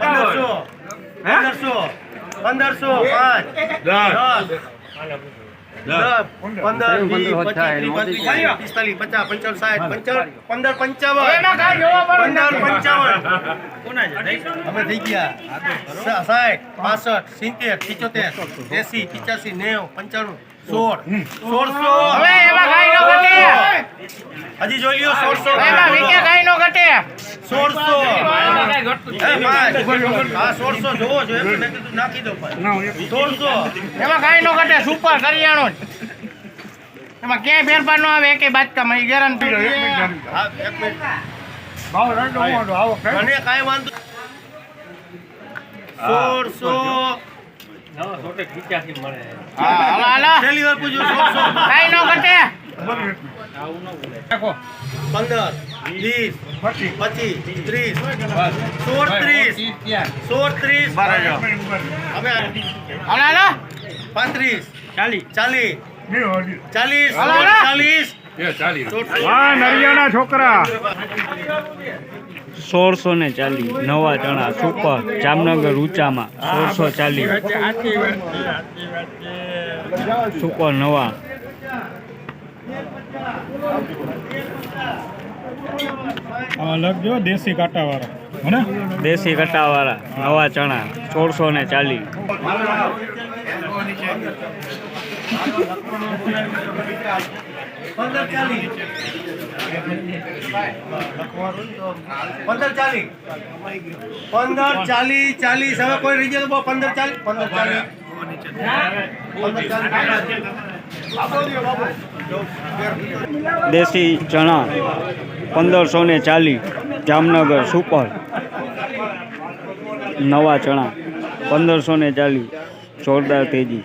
પંદરસો પંદરસો પંદરસો પાંચ દસ. દસ, પંદર વીસ પચીસ ત્રીસ પાંત્રીસ પિસ્તાલીસ પચાસ પંચાવન સાઠ પંચાવન પંદર પંચાવન. પંદર પંચાવન. અમે થઈ ગયા. સાઠ પાસઠ સિત્તેર પિચોતેર એસી પિચાસી નેવું પંચાણું સોળ. સોળસો. હજી જોઈ લ્યો સોળસો. સોળસો. સોળસો જોવો છો એમ કીધું નાખી દો સોળસો. એમાં કાંઈ નો ઘટે સુપર કરિયાણું એમાં ક્યાંય ફેરફાર ન આવે એકેય બાચકામાં ઈ ગેરંટી હા એક મિનિટ મને કાંઈ વાંધો સોળસો. હા હાલો હાલો. છેલ્લી વાર પૂછ્યું સોળસો. કાંઈ નો ઘટે. સોળત્રીસ સોળત્રીસ હવે પાંત્રીસ ચાલીસ ચાલીસ ચાલીસ. ચાલીસ નરિયાના છોકરા સોળસો ને ચાલીસ નવા ચણા સુપર જામનગર ઊંચામાં સોળસો ચાલીસ સુપર નવા આ લખજો દેશી કાંટાવાળા. હે દેશી કાંટાવાળા નવા ચણા સોળસો ને ચાલીસ. પંદર ચાલીસ. પંદર ચાલીસ. પંદર ચાલીસ ચાલીસ. હવે કોઈ રીજન પંદર ચાલી પંદર ચાલીસ પંદર ચાલીસ. દેશી ચણા પંદરસો ને ચાલીસ જામનગર સુપર. નવા ચણા પંદરસો ને ચાલીસ જોરદાર તેજી.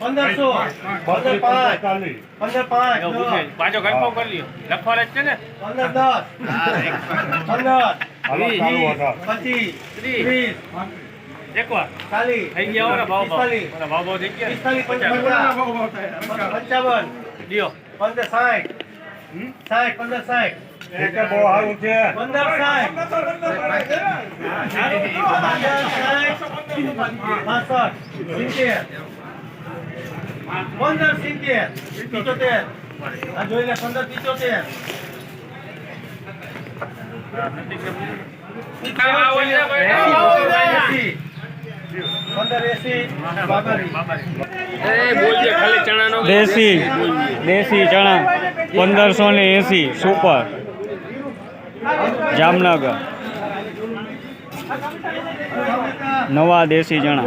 પંદરસો પંદર પાંચ પંદર પાંચ પાછો કન્ફર્મ કરી લ્યો લખવા જ છે ને પંદર દસ પંદર પચીસ ત્રીસ એકવાર. ચાલીસ થઈ ગયા હોને ભાવ ભાવ. મને ભાવ ભાવ થઈ ગયા. પિસ્તાલીસ પંચાવન. પંચાવન. લ્યો. પંદર સાઠ. સાઠ પંદર સાઠ. બહુ સારું છે. પંદર સાઠ. પાસઠ સિત્તેર. પંદર સિત્તેર. દેશી દેશી ચણા પંદરસો ને એંસી સુપર. જામનગર. નવા દેશી ચણા.